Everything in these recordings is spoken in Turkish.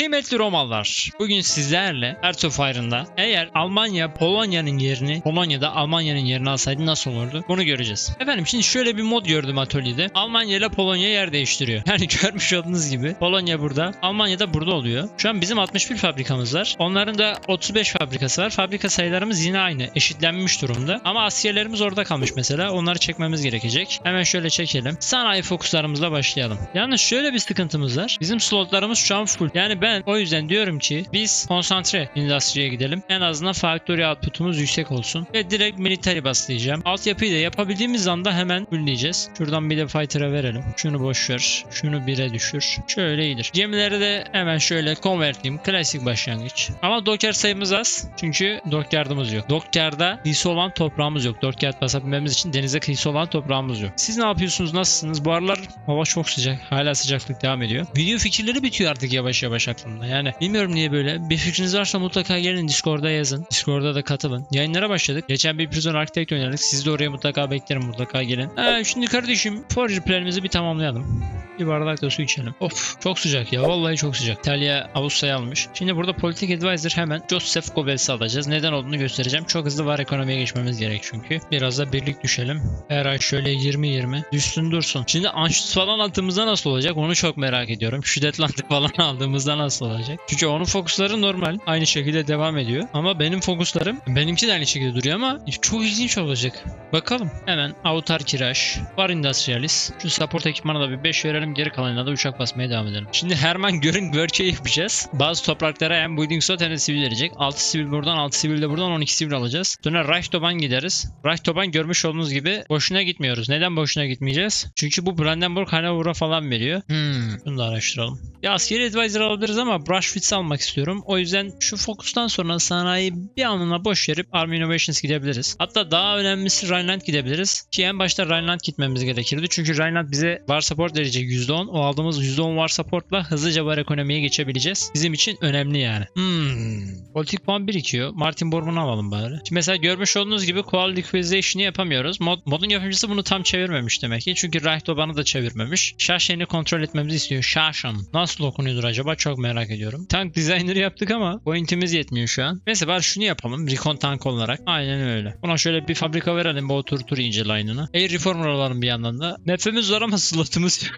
Kıymetli Romalılar, bugün sizlerle Hearts of Iron'da eğer Almanya Polonya'nın yerini, Polonya'da Almanya'nın yerini alsaydı nasıl olurdu? Bunu göreceğiz. Efendim şimdi şöyle bir mod gördüm atölyede. Almanya ile Polonya yer değiştiriyor. Yani görmüş olduğunuz gibi Polonya burada, Almanya da burada oluyor. Şu an bizim 61 fabrikamız var. Onların da 35 fabrikası var. Fabrika sayılarımız yine aynı. Eşitlenmiş durumda. Ama askerlerimiz orada kalmış mesela. Onları çekmemiz gerekecek. Hemen şöyle çekelim. Sanayi fokuslarımızla başlayalım. Yalnız şöyle bir sıkıntımız var. Bizim slotlarımız şu an full. Yani ben o yüzden diyorum ki biz konsantre industriye gidelim. En azından factory output'umuz yüksek olsun. Ve direkt military baslayacağım. Altyapıyı da yapabildiğimiz anda hemen fullleyeceğiz. Şuradan bir de fighter'a verelim. Şunu boş ver. Şunu 1'e düşür. Şöyle iyidir. Gemileri de hemen şöyle convertleyeyim. Klasik başlangıç. Ama docker sayımız az. Çünkü dockyard'ımız yok. Dockyard'da kıyısı olan toprağımız yok. Dockyard basabilmemiz için denize kıyısı olan toprağımız yok. Siz ne yapıyorsunuz? Nasılsınız? Bu aralar hava çok sıcak. Hala sıcaklık devam ediyor. Video fikirleri bitiyor artık yavaş yavaş aklımda. Yani bilmiyorum niye böyle. Bir fikriniz varsa mutlaka gelin Discord'da yazın. Discord'da da katılın. Yayınlara başladık. Geçen bir Prison Architect oynadık. Sizi de oraya mutlaka beklerim. Mutlaka gelin. Ha, şimdi kardeşim Forger planımızı bir tamamlayalım. Bir bardak da su içelim. Of çok sıcak ya. Vallahi çok sıcak. İtalya Avusturya'yı almış. Şimdi burada politik advisor hemen Joseph Goebbels'i alacağız. Neden olduğunu göstereceğim. Çok hızlı var ekonomiye geçmemiz gerek çünkü. Biraz da birlik düşelim. Her ay şöyle 20-20. Düşsün dursun. Şimdi Anschluss falan aldığımızda nasıl olacak? Onu çok merak ediyorum. Südetlandık falan aldığımızda nasıl olacak? Çünkü onun fokusları normal. Aynı şekilde devam ediyor. Ama benim fokuslarım benimki de aynı şekilde duruyor ama çok ilginç olacak. Bakalım. Hemen Autar Kiraj. Var Industrialis. Şu support ekipmana da bir 5 verelim. Geri kalanına da uçak basmaya devam edelim. Şimdi Herman Göring Work'e yapacağız. Bazı topraklara hem Building Slot hem de sivil verecek. 6 sivil buradan 6 sivil de buradan 12 sivil alacağız. Sonra Reichtoban gideriz. Reichtoban görmüş olduğunuz gibi boşuna gitmiyoruz. Neden boşuna gitmeyeceğiz? Çünkü bu Brandenburg Hanover'a falan veriyor. Hmm. Bunu da araştıralım. Ya askeri advisor alabiliriz ama Brushwitz almak istiyorum. O yüzden şu fokustan sonra sanayi bir anına boş verip Army Innovations gidebiliriz. Hatta daha önemlisi Rhineland gidebiliriz. Ki en başta Rhineland gitmemiz gerekirdi. Çünkü Rhineland bize var support verecek %10. O aldığımız %10 var supportla hızlıca var ekonomiye geçebileceğiz. Bizim için önemli yani. Hmm. Politik puan birikiyor. Martin Borman'ı alalım bari. Şimdi mesela görmüş olduğunuz gibi Quality Liquidation'ı yapamıyoruz. Mod, modun yapımcısı bunu tam çevirmemiş demek ki. Çünkü Reichtoban'ı da çevirmemiş. Şaşen'i kontrol etmemizi istiyor. Şaşen. Nasıl okunuyordur acaba? Çok merak ediyorum. Tank designer'ı yaptık ama pointimiz yetmiyor şu an. Neyse bari şunu yapalım. Recon tank olarak. Aynen öyle. Buna şöyle bir fabrika verelim. Bu otur tur ince line'ına. Air reformer alalım bir yandan da. Nefemiz var ama slotumuz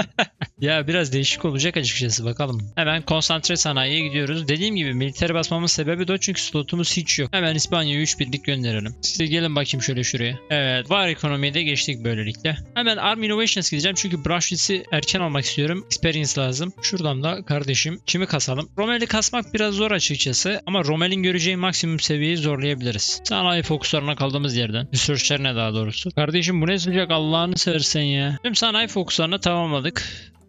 ya biraz değişik olacak açıkçası bakalım. Hemen konsantre sanayiye gidiyoruz. Dediğim gibi militer basmamın sebebi de o çünkü slotumuz hiç yok. Hemen İspanya'ya 3 birlik gönderelim. Siz de gelin bakayım şöyle şuraya. Evet var ekonomiye de geçtik böylelikle. Hemen Army Innovations gideceğim çünkü Brushwitz'i erken almak istiyorum. Experience lazım. Şuradan da kardeşim kimi kasalım? Romel'i kasmak biraz zor açıkçası ama Romel'in göreceği maksimum seviyeyi zorlayabiliriz. Sanayi fokuslarına kaldığımız yerden. Research'lerine daha doğrusu. Kardeşim bu ne sıcak Allah'ını seversen ya. Tüm sanayi fokuslarını tamamladık.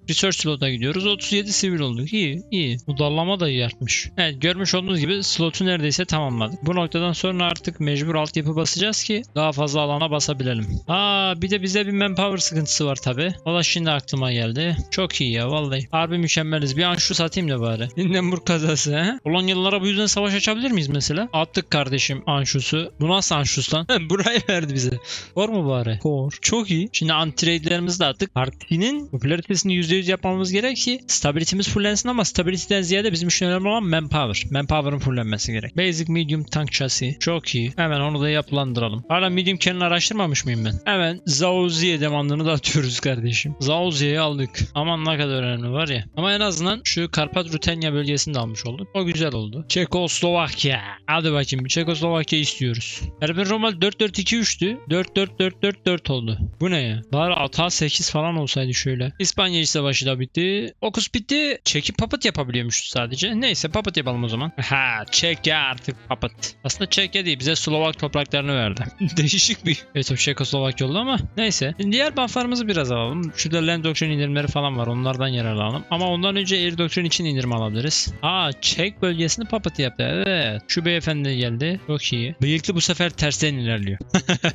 Research slot'a gidiyoruz. 37 sivil olduk. İyi, iyi. Bu dallama da iyi artmış. Evet, görmüş olduğunuz gibi slotu neredeyse tamamladık. Bu noktadan sonra artık mecbur altyapı basacağız ki daha fazla alana basabilelim. Aa, bir de bize bir manpower sıkıntısı var tabi. Da şimdi aklıma geldi. Çok iyi ya vallahi. Harbi mükemmeliz. Bir an şu satayım da bari. Hindenburg kazası he? Polonyalılara bu yüzden savaş açabilir miyiz mesela? Attık kardeşim Anşus'u. Bu nasıl Anşus lan? Burayı verdi bize. Var mı bari? Kor. Çok iyi. Şimdi anti-raidlerimizi de attık. Partinin popülaritesini %100 yapmamız gerek ki stabilitemiz fullensin ama stability'den ziyade bizim için önemli olan manpower. Manpower'ın fullenmesi gerek. Basic medium tank chassis. Çok iyi. Hemen onu da yapılandıralım. Hala medium cannon araştırmamış mıyım ben? Hemen Zaoziye demandını da atıyoruz kardeşim. Zaoziye'yi aldık. Aman ne kadar önemli var ya. Ama en azından şu Karpat Rutenya bölgesini de almış olduk. O güzel oldu. Çekoslovakya. Hadi bakayım bir Çekoslovakya istiyoruz. Erben Romal 4-4-2-3'tü. 4-4-4-4-4 oldu. Bu ne ya? Bari hata 8 falan olsaydı şöyle. İspanya İç Savaşı da bitti. Okus bitti. Çekip papat yapabiliyormuşuz sadece. Neyse papat yapalım o zaman. Ha Çekya artık papat. Aslında Çekya değil bize Slovak topraklarını verdi. Değişik bir evet, Çekoslovakya oldu ama neyse. Diğer bufflarımızı biraz alalım. Şurada Land Doctrine indirimleri falan var. Onlardan yararlanalım. Ama ondan önce Air Doctrine için indirim alabiliriz. Aa Çek bölgesini papat yaptı. Evet. Şu beyefendi geldi. Çok iyi. Bıyıklı bu sefer tersten ilerliyor.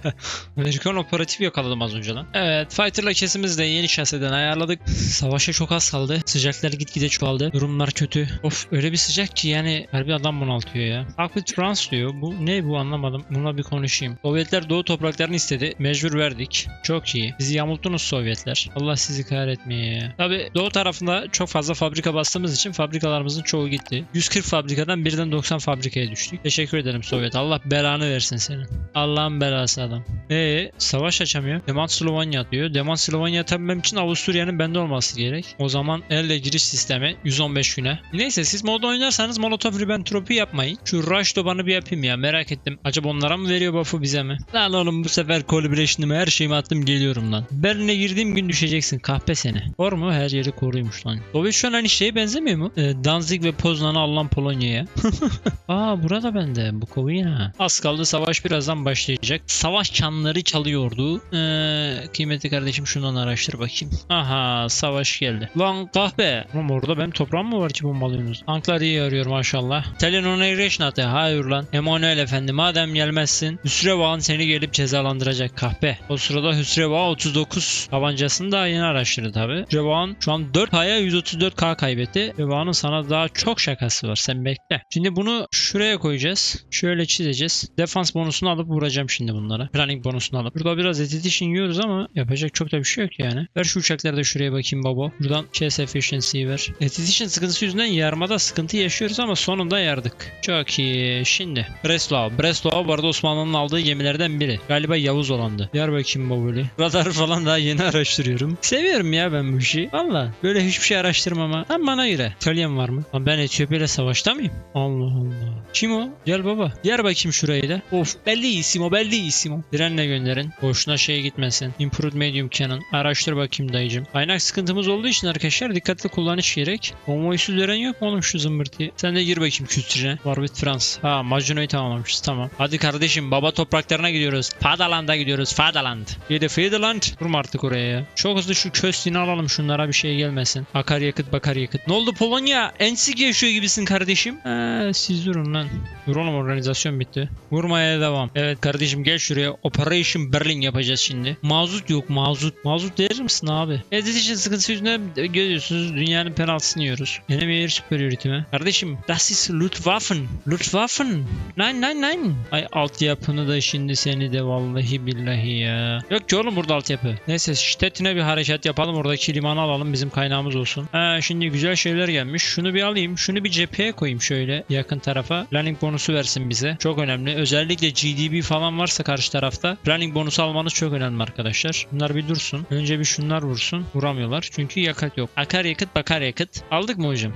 Amerikan operatif yakaladım az önce lan. Evet. Fighter'la kesimizi de yeni şaseden ayarladık. Savaşa çok az kaldı. Sıcaklar gitgide çoğaldı. Durumlar kötü. Of öyle bir sıcak ki yani harbi adam bunaltıyor ya. With France diyor. Bu ne bu anlamadım. Bununla bir konuşayım. Sovyetler doğu topraklarını istedi. Mecbur verdik. Çok iyi. Bizi yamulttunuz Sovyetler. Allah sizi kahretmeye ya. Tabi doğu tarafında çok fazla fabrika bastığımız için fabrikalarımızın çoğu gitti. 140 fabrikadan birden 90 fabrikaya düştük. Teşekkür ederim Sovyet. Allah belanı versin senin. Allah'ın belası adam. Eee savaş açamıyor. Deman Slovenya diyor. Deman Slovenya atabilmem için Avusturya'nın bende olması gerek. O zaman elle giriş sistemi 115 güne. Neyse siz mod oynarsanız Molotov Ribbentropi yapmayın. Şu Rush Doban'ı bir yapayım ya merak ettim. Acaba onlara mı veriyor buff'u bize mi? Lan oğlum bu sefer Collaboration'ımı her şeyimi attım geliyorum lan. Berlin'e girdiğim gün düşeceksin kahpe seni. Var mu? Her yeri koruymuş lan. An hani şeye benzemiyor mu? Ee, Danzig ve Poznan'ı alınan Polonya'ya. Aa burada bende. Bukovina. Az kaldı savaş birazdan başlayacak. Savaş çanları çalıyordu. Ee, kıymetli kardeşim şundan araştır bakayım. Aha savaş geldi. Lan kahpe. Oğlum orada benim toprağım mı var ki bombalıyorsunuz? Tanklar iyi arıyor maşallah. Italian Integration atı. Hayır lan. Emanuel efendi madem gelmezsin Hüsrev seni gelip cezalandıracak kahpe. O sırada Hüsrev 39 tabancasını da yeni araştırdı tabi. Hüsrev şu an 4K'ya 134K kaybetti. Hüsrev'ın sana daha çok şakası var. Sen bekle. Şimdi bunu şuraya koyacağız. Şöyle çizeceğiz. Defans bonusunu alıp vuracağım şimdi bunlara. Planning bonusunu alıp. Burada biraz edition yiyoruz ama yapacak çok da bir şey yok yani. Ver şu uçakları da şuraya bakayım baba. Buradan chase efficiency'yi ver. Edition sıkıntısı yüzünden yarmada sıkıntı yaşıyoruz ama sonunda yardık. Çok iyi. Şimdi Breslau. Breslau bu arada Osmanlı'nın aldığı gemilerden biri. Galiba Yavuz olandı. Yer bakayım babuli. Radar falan daha yeni araştırıyorum. Seviyorum ya ben bu işi. Valla. Böyle hiçbir şey araştırmama. Tam bana göre. İtalyan var mı? Lan ben Etiyopya ile savaşta mıyım? Allah Allah. Kim o? Gel baba. Yer bakayım şurayı da. Of bellissimo bellissimo. Direnle gönderin. Boşuna şey gitmesin. Improved medium cannon. Araştır bakayım dayıcım. Kaynak sıkıntımız olduğu için arkadaşlar dikkatli kullanış gerek. Konvoysuz veren yok mu oğlum şu zımbırtıyı? Sen de gir bakayım kültürüne. War with France. Ha Majuno'yu tamamlamışız tamam. Hadi kardeşim baba topraklarına gidiyoruz. Fadaland'a gidiyoruz. Fadaland. Yedi Fadaland. Vurma artık oraya ya. Çok hızlı şu köstini alalım şunlara bir şey gelmesin. Akaryakıt bakaryakıt. Ne oldu Polonya? Ensik yaşıyor gibisin kardeşim. Ha, siz durun lan. Dur oğlum organizasyon bitti. Vurmaya devam. Evet kardeşim gel şuraya. Operation Berlin yapacağız şimdi. Mazut yok mazut. Mazut verir misin abi? Edition sıkıntısı yüzünden görüyorsunuz dünyanın penaltısını yiyoruz. Enemy Air Superiority mi? Kardeşim das ist Luftwaffen. Luftwaffen. Nein nein nein. Ay altyapını da şimdi seni de vallahi billahi ya. Yok ki oğlum burada altyapı. Neyse Stettin'e bir harekat yapalım. Oradaki limanı alalım bizim kaynağımız olsun. Ha şimdi güzel şeyler gelmiş. Şunu bir alayım. Şunu bir cepheye koyayım şöyle yakın tarafa. Planning bonusu versin bize. Çok önemli. Özellikle GDB falan varsa karşı tarafta planning bonusu almanız çok önemli arkadaşlar. Bunlar bir dursun. Önce bir şunlar vursun. Vuramıyorlar. Çünkü yakıt yok. Akar yakıt bakar yakıt. Aldık mı hocam?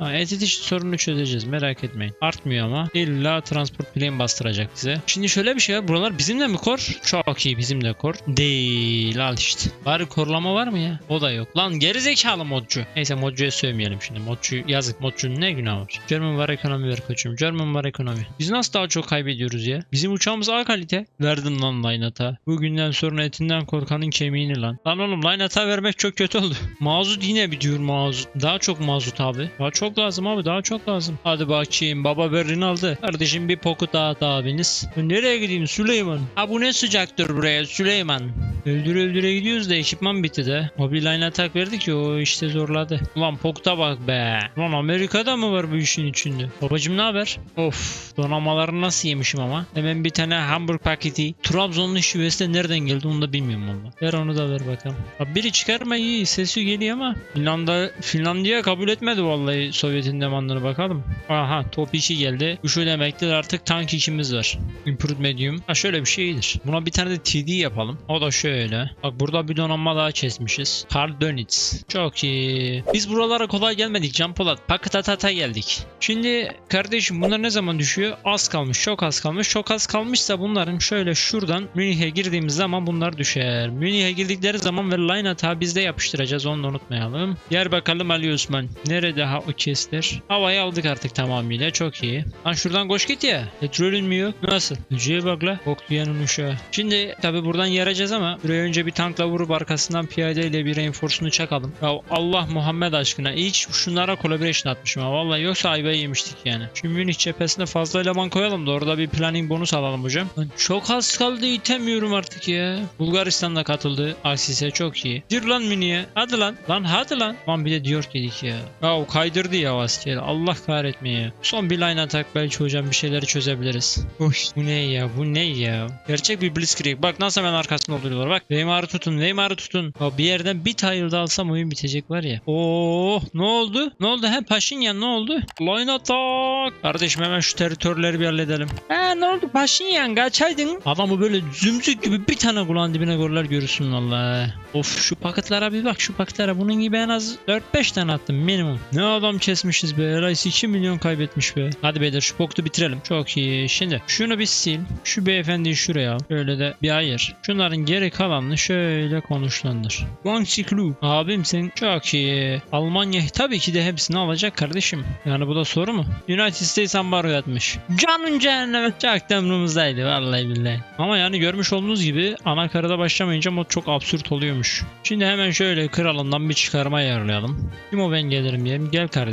Ha, Entity sorununu çözeceğiz merak etmeyin. Artmıyor ama. İlla transport plane bastıracak bize. Şimdi şöyle bir şey var. Buralar bizimle mi kor? Çok iyi bizimle kor. Değil al işte. Bari korlama var mı ya? O da yok. Lan gerizekalı modcu. Neyse modcuya sövmeyelim şimdi. Modcu yazık modcunun ne günahı var? German var ekonomi ver koçum. German var ekonomi. Biz nasıl daha çok kaybediyoruz ya? Bizim uçağımız A kalite. Verdim lan lineata. Bugünden sonra etinden korkanın kemiğini lan. Lan oğlum lineata vermek çok kötü oldu. Mazut yine bir diyor mazut. Daha çok mazut abi. Daha çok lazım abi daha çok lazım. Hadi bakayım baba Berlin aldı. Kardeşim bir poku dağıt abiniz. Nereye gideyim Süleyman? Ha bu ne sıcaktır buraya Süleyman. Öldüre öldüre gidiyoruz da ekipman bitti de. Mobil line atak verdik ya o işte zorladı. Ulan pokta bak be. Ulan Amerika'da mı var bu işin içinde? Babacım ne haber? Of donamaları nasıl yemişim ama. Hemen bir tane hamburg paketi. Trabzonlu şivesi de nereden geldi onu da bilmiyorum valla. Ver onu da ver bakalım. Abi biri çıkarma iyi sesi geliyor ama. Finlanda, Finlandiya kabul etmedi vallahi Sovyet'in demandını bakalım. Aha top 2 geldi. Bu şu demektir artık tank işimiz var. Improved medium. Ha şöyle bir şeydir. Buna bir tane de TD yapalım. O da şöyle. Bak burada bir donanma daha kesmişiz. Karl Dönitz. Çok iyi. Biz buralara kolay gelmedik Can Polat. Pakıtatata geldik. Şimdi kardeşim bunlar ne zaman düşüyor? Az kalmış. Çok az kalmış. Çok az kalmışsa bunların şöyle şuradan Münih'e girdiğimiz zaman bunlar düşer. Münih'e girdikleri zaman ve line hata bizde yapıştıracağız. Onu da unutmayalım. Yer bakalım Ali Osman. Nerede ha o kestir? Havayı aldık artık tamamıyla. Çok iyi. Lan şuradan koş git ya. Petrolün mü yok? Nasıl? Hücreye bak la. Bok duyanın uşağı. Şimdi tabi buradan yaracağız ama Buraya önce bir tankla vurup arkasından piyadeyle bir reinforce'unu çakalım. Ya Allah Muhammed aşkına hiç şunlara collaboration atmışım ha. Vallahi yoksa ayvayı yemiştik yani. Şimdi Münih cephesine fazla eleman koyalım da orada bir planning bonus alalım hocam. Lan çok az kaldı itemiyorum artık ya. Bulgaristan da katıldı. Asis'e çok iyi. Dir lan Münih'e. Hadi lan. Lan hadi lan. Lan bir de diyor dedik ya. Ya o kaydırdı ya o. Allah kahretmeye. Son bir line atak belki hocam bir şeyleri çözebiliriz. Uy, bu ne ya bu ne ya. Gerçek bir blitzkrieg. Bak nasıl hemen arkasında oluyorlar. Bak Neymar'ı tutun Neymar'ı tutun. Ya bir yerden bir tile daha alsam oyun bitecek var ya. Oo ne oldu? Ne oldu? He Paşinyan ne oldu? Line atak. Kardeşim hemen şu teritörleri bir halledelim. He ne oldu Paşinyan kaçaydın. Adamı böyle zümzük gibi bir tane kulağın dibine gorlar görürsün valla. Of şu paketlara bir bak şu paketlere. Bunun gibi en az 4-5 tane attım minimum. Ne adam kesmişiz be. Rice 2 milyon kaybetmiş be. Hadi beyler şu boktu bitirelim. Çok iyi. Şimdi şunu bir sil. Şu beyefendiyi şuraya al. Şöyle de bir ayır. Şunların geri kalanını şöyle konuşlandır. Guangxi Klu. Abim sen çok iyi. Almanya tabii ki de hepsini alacak kardeşim. Yani bu da soru mu? United States ambargo atmış. Canın cehenneme. Çok temrumuzdaydı vallahi billahi. Ama yani görmüş olduğunuz gibi anakarada başlamayınca mod çok absürt oluyormuş. Şimdi hemen şöyle kralından bir çıkarma ayarlayalım. Kim o ben gelirim diyelim. Gel kardeşim.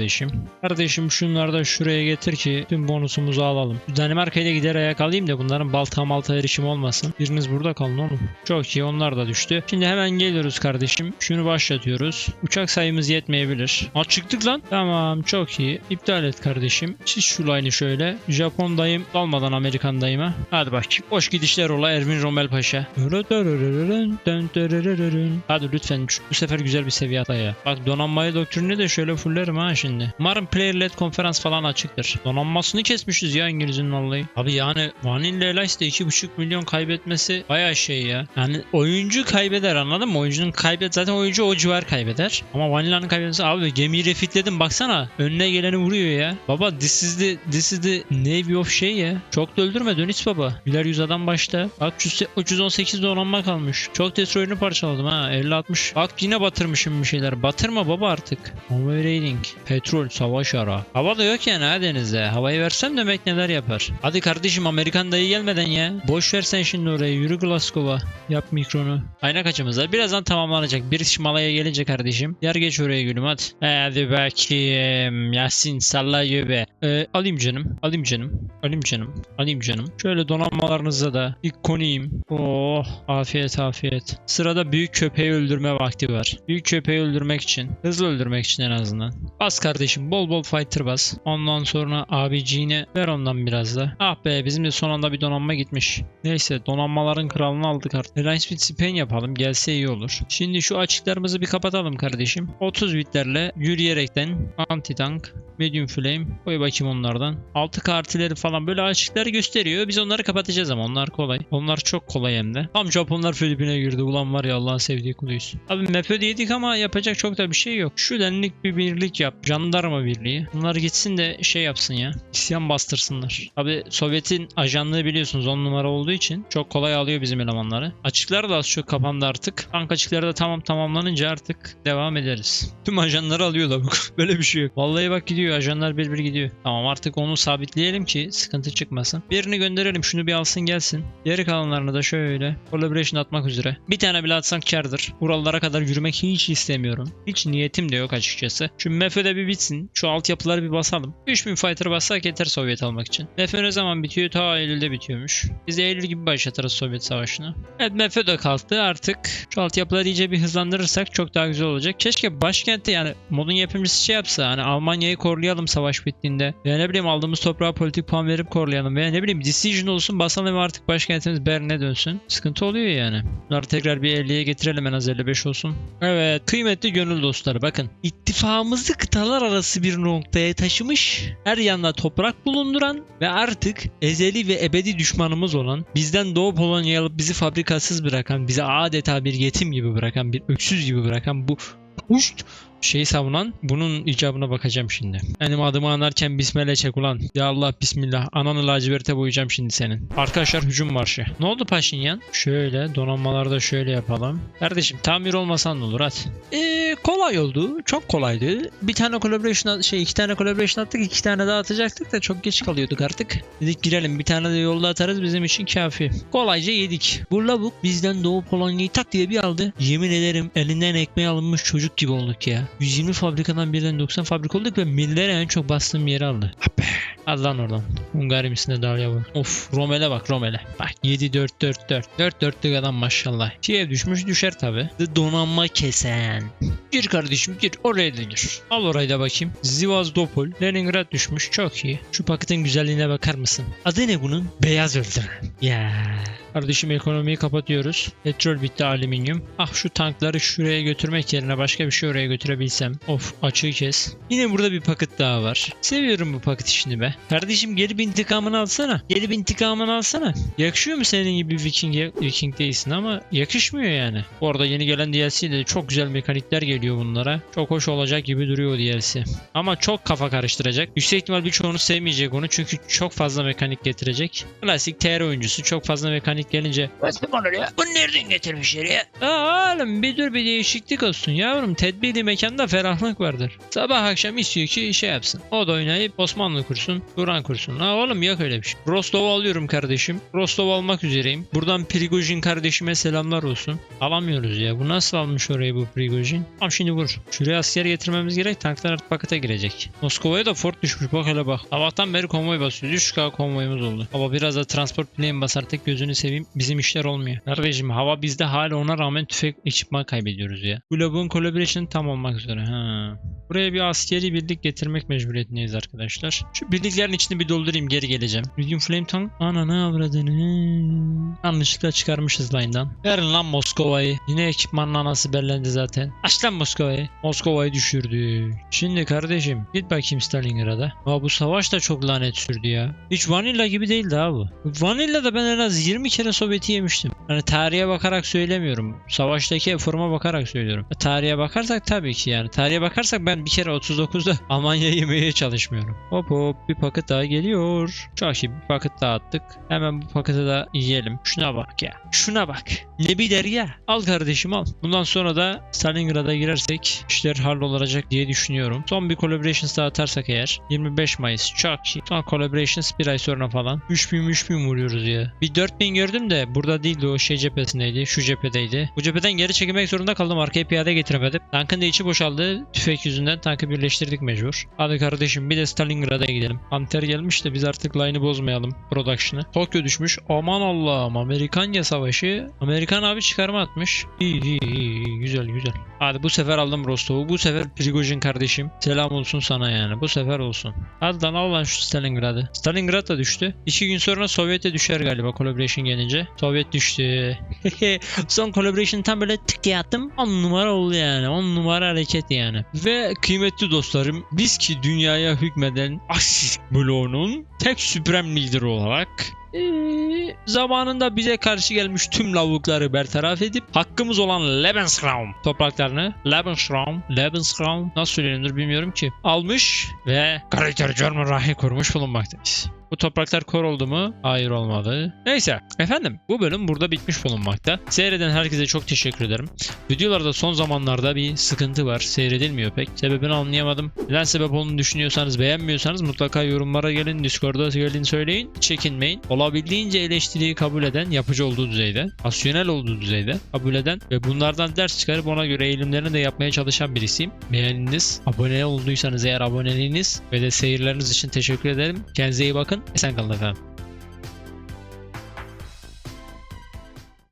Kardeşim şunları da şuraya getir ki tüm bonusumuzu alalım. Danimarka'ya gider ayak alayım da bunların balta malta erişim olmasın. Biriniz burada kalın oğlum. Çok iyi onlar da düştü. Şimdi hemen geliyoruz kardeşim. Şunu başlatıyoruz. Uçak sayımız yetmeyebilir. Aa çıktık lan. Tamam çok iyi. İptal et kardeşim. Çiz şu line'ı şöyle. Japon dayım dalmadan Amerikan dayıma. Hadi bak. Hoş gidişler ola Ervin Rommel Paşa. Hadi lütfen bu sefer güzel bir seviye ya. Bak donanmayı doktrini de şöyle fullerim ha şimdi. Umarım player led konferans falan açıktır. Donanmasını kesmişiz ya İngiliz'in vallahi. Abi yani Vanilla Elias de 2,5 milyon kaybetmesi baya şey ya. Yani oyuncu kaybeder anladın mı? Oyuncunun kaybet zaten oyuncu o civar kaybeder. Ama Vanilla'nın kaybetmesi abi gemiyi refitledim baksana. Önüne geleni vuruyor ya. Baba this is the, this is the Navy of şey ya. Çok da öldürme Dönüş baba. Biler 100 adam başta. Bak 300 318 donanma kalmış. Çok destroyer'ını parçaladım ha. 50-60. Bak yine batırmışım bir şeyler. Batırma baba artık. Convoy raiding. Petrol, savaş ara. Hava da yok yani ha denizde. Havayı versem demek neler yapar. Hadi kardeşim Amerikan dayı gelmeden ya. Boş versen şimdi oraya. Yürü Glasgow'a. Yap mikronu. Ayna kaçımız var. Birazdan tamamlanacak. Bir Malaya gelince kardeşim. Yer geç oraya gülüm hadi. Hadi bakayım. Yasin salla göbe. Ee, alayım canım. Alayım canım. Alayım canım. Alayım canım. Şöyle donanmalarınıza da ilk konayım. Oh afiyet afiyet. Sırada büyük köpeği öldürme vakti var. Büyük köpeği öldürmek için. Hızlı öldürmek için en azından. Bas kardeşim bol bol fighter bas. Ondan sonra abiciğine ver ondan biraz da. Ah be bizim de son anda bir donanma gitmiş. Neyse donanmaların kralını aldık artık. Line Speed Spain yapalım gelse iyi olur. Şimdi şu açıklarımızı bir kapatalım kardeşim. 30 bitlerle yürüyerekten anti tank medium flame koy bakayım onlardan. 6 kartileri falan böyle açıkları gösteriyor. Biz onları kapatacağız ama onlar kolay. Onlar çok kolay hem de. Tam Japonlar Filipin'e girdi. Ulan var ya Allah'ın sevdiği kuluyuz. Abi map yedik ama yapacak çok da bir şey yok. Şu denlik bir birlik yap. Jandarma birliği. Bunlar gitsin de şey yapsın ya. İsyan bastırsınlar. Abi Sovyet'in ajanlığı biliyorsunuz 10 numara olduğu için çok kolay alıyor bizim elemanları. Açıklar da az çok kapandı artık. Tank açıkları da tamam tamamlanınca artık devam ederiz. Tüm ajanları alıyorlar. Böyle bir şey yok. Vallahi bak gidiyor. Ajanlar bir bir gidiyor. Tamam artık onu sabitleyelim ki sıkıntı çıkmasın. Birini gönderelim. Şunu bir alsın gelsin. Geri kalanlarını da şöyle collaboration atmak üzere. Bir tane bile atsak kardır. Buralara kadar yürümek hiç istemiyorum. Hiç niyetim de yok açıkçası. Şu MEFÖ'de bir bitsin. Şu altyapıları bir basalım. 3000 fighter bassak yeter Sovyet almak için. MEFÖ ne zaman bitiyor? Ta Eylül'de bitiyormuş. Biz de Eylül gibi başlatırız Sovyet savaşını. Evet MEFÖ de kalktı artık. Şu altyapıları iyice bir hızlandırırsak çok daha güzel olacak. Keşke başkentte yani modun yapımcısı şey yapsa. Hani Almanya'yı korlayalım savaş bittiğinde. Ya ne bileyim aldığımız toprağa politik puan verip korlayalım. Veya ne bileyim decision olsun basalım ve artık başkentimiz Berlin'e dönsün. Sıkıntı oluyor yani. Bunları tekrar bir 50'ye getirelim en az 55 olsun. Evet kıymetli gönül dostları bakın. İttifakımızı kıtalar arası bir noktaya taşımış. Her yanda toprak bulunduran ve artık ezeli ve ebedi düşmanımız olan bizden Doğu Polonya'yı alıp bizi fabrikasız bırakan, bizi adeta bir yetim gibi bırakan, bir öksüz gibi bırakan bu Uşt şeyi savunan bunun icabına bakacağım şimdi. Benim adımı anarken bismillah çek ulan. Ya Allah bismillah. Ananı laciverte boyayacağım şimdi senin. Arkadaşlar hücum marşı. Ne oldu Paşinyan? Şöyle donanmaları da şöyle yapalım. Kardeşim tamir olmasan ne olur hadi. Ee, kolay oldu. Çok kolaydı. Bir tane collaboration şey iki tane collaboration attık. iki tane daha atacaktık da çok geç kalıyorduk artık. Dedik girelim bir tane de yolda atarız bizim için kafi. Kolayca yedik. Bu lavuk bizden Doğu Polonya'yı tak diye bir aldı. Yemin ederim elinden ekmeği alınmış çocuk gibi olduk ya. 120 fabrikadan birden 90 fabrika olduk ve millere en çok bastığım yeri aldı. Ape. Al lan oradan. Hungari misine dalya bak. Of Romel'e bak Romel'e. Bak 7-4-4-4. 4 dörtlük adam maşallah. Şeye düşmüş düşer tabi. Donanma kesen. Gir kardeşim gir. Oraya da gir. Al orayı da bakayım. Zivasdopol. Leningrad düşmüş. Çok iyi. Şu paketin güzelliğine bakar mısın? Adı ne bunun? Beyaz öldüren. Ya. Kardeşim ekonomiyi kapatıyoruz. Petrol bitti alüminyum. Ah şu tankları şuraya götürmek yerine başka bir şey oraya götürebilsem. Of açığı kes. Yine burada bir paket daha var. Seviyorum bu paket işini be. Kardeşim gelip intikamını alsana. Gelip intikamını alsana. Yakışıyor mu senin gibi Viking'e? Viking değilsin ama yakışmıyor yani. Bu arada yeni gelen DLC'de çok güzel mekanikler geliyor bunlara. Çok hoş olacak gibi duruyor DLC. Ama çok kafa karıştıracak. Yüksek ihtimal birçoğunu sevmeyecek onu çünkü çok fazla mekanik getirecek. Klasik TR oyuncusu çok fazla mekanik gelince Nasıl olur ya? Bunu nereden getirmişler ya? Aa oğlum bir dur bir değişiklik olsun yavrum. Tedbirli mekanda ferahlık vardır. Sabah akşam istiyor ki şey yapsın. O da oynayıp Osmanlı kursun, Duran kursun. Ha oğlum yok öyle bir şey. Rostov'u alıyorum kardeşim. Rostov almak üzereyim. Buradan Prigojin kardeşime selamlar olsun. Alamıyoruz ya. Bu nasıl almış orayı bu Prigojin? Tamam şimdi vur. Şuraya asker getirmemiz gerek. Tanklar artık pakete girecek. Moskova'ya da fort düşmüş. Bak hele bak. Sabahtan beri konvoy basıyoruz. 3K konvoyumuz oldu. Ama biraz da transport plane basardık gözünü seveyim. Bizim işler olmuyor. Kardeşim hava bizde hala ona rağmen tüfek ekipman kaybediyoruz ya. Labuğun collaboration tam olmak üzere. Ha. Buraya bir askeri birlik getirmek mecburiyetindeyiz arkadaşlar. Şu birliklerin içini bir doldurayım geri geleceğim. Medium Flame Tank. Ananı avradını. Yanlışlıkla çıkarmışız line'dan. Verin lan Moskova'yı. Yine ekipmanın anası bellendi zaten. Aç lan Moskova'yı. Moskova'yı düşürdü. Şimdi kardeşim git bakayım Stalingrad'a. Aa, bu savaş da çok lanet sürdü ya. Hiç Vanilla gibi değildi ha bu. Vanilla'da ben en az 20 kere Sovyet'i yemiştim. Hani tarihe bakarak söylemiyorum. Savaştaki eforuma bakarak söylüyorum. E, Tarihe bakarsak tabii ki yani. Tarihe bakarsak ben bir kere 39'da Almanya yemeye çalışmıyorum. Hop hop bir paket daha geliyor. Çok iyi bir paket daha attık. Hemen bu paketi de yiyelim. Şuna bak ya. Şuna bak. Ne bir derya. Al kardeşim al. Bundan sonra da Stalingrad'a girersek işler hallolacak diye düşünüyorum. Son bir collaborations daha atarsak eğer 25 Mayıs çok iyi. Son collaborations bir ay sonra falan 3000 3000 vuruyoruz ya. Bir 4000 gördüm de burada değildi o şey cephesindeydi. Şu cephedeydi. Bu cepheden geri çekilmek zorunda kaldım. Arkaya piyade getiremedim. Tankın da içi boşaldı. Tüfek yüzünden tankı birleştirdik mecbur. Hadi kardeşim bir de Stalingrad'a gidelim. Panter gelmiş de biz artık line'ı bozmayalım. Production'ı. Tokyo düşmüş. Aman Allah'ım. Amerikanya savaşı. Amerikan abi çıkarma atmış. İyi iyi iyi. Güzel güzel. Hadi bu sefer aldım Rostov'u. Bu sefer Prigojin kardeşim. Selam olsun sana yani. Bu sefer olsun. Hadi lan al lan şu Stalingrad'ı. Stalingrad da düştü. İki gün sonra Sovyet'e düşer galiba collaboration gelince. Sovyet düştü. Son collaboration tam böyle tık diye attım. 10 numara oldu yani. 10 numara hareket yani. Ve kıymetli dostlarım biz ki dünyaya hükmeden Axis bloğunun tek süprem lideri olarak ee, zamanında bize karşı gelmiş tüm lavukları bertaraf edip hakkımız olan Lebensraum topraklarını Lebensraum, Lebensraum nasıl söylenir bilmiyorum ki almış ve Karakter German kurmuş bulunmaktayız. Bu topraklar kor oldu mu? Hayır olmadı. Neyse efendim bu bölüm burada bitmiş bulunmakta. Seyreden herkese çok teşekkür ederim. Videolarda son zamanlarda bir sıkıntı var. Seyredilmiyor pek. Sebebini anlayamadım. Neden sebep olduğunu düşünüyorsanız beğenmiyorsanız mutlaka yorumlara gelin. Discord'a gelin söyleyin. Çekinmeyin. Olabildiğince eleştiriyi kabul eden yapıcı olduğu düzeyde. Asyonel olduğu düzeyde kabul eden ve bunlardan ders çıkarıp ona göre eğilimlerini de yapmaya çalışan birisiyim. Beğeniniz, abone olduysanız eğer aboneliğiniz ve de seyirleriniz için teşekkür ederim. Kendinize iyi bakın. Esen kalın efendim.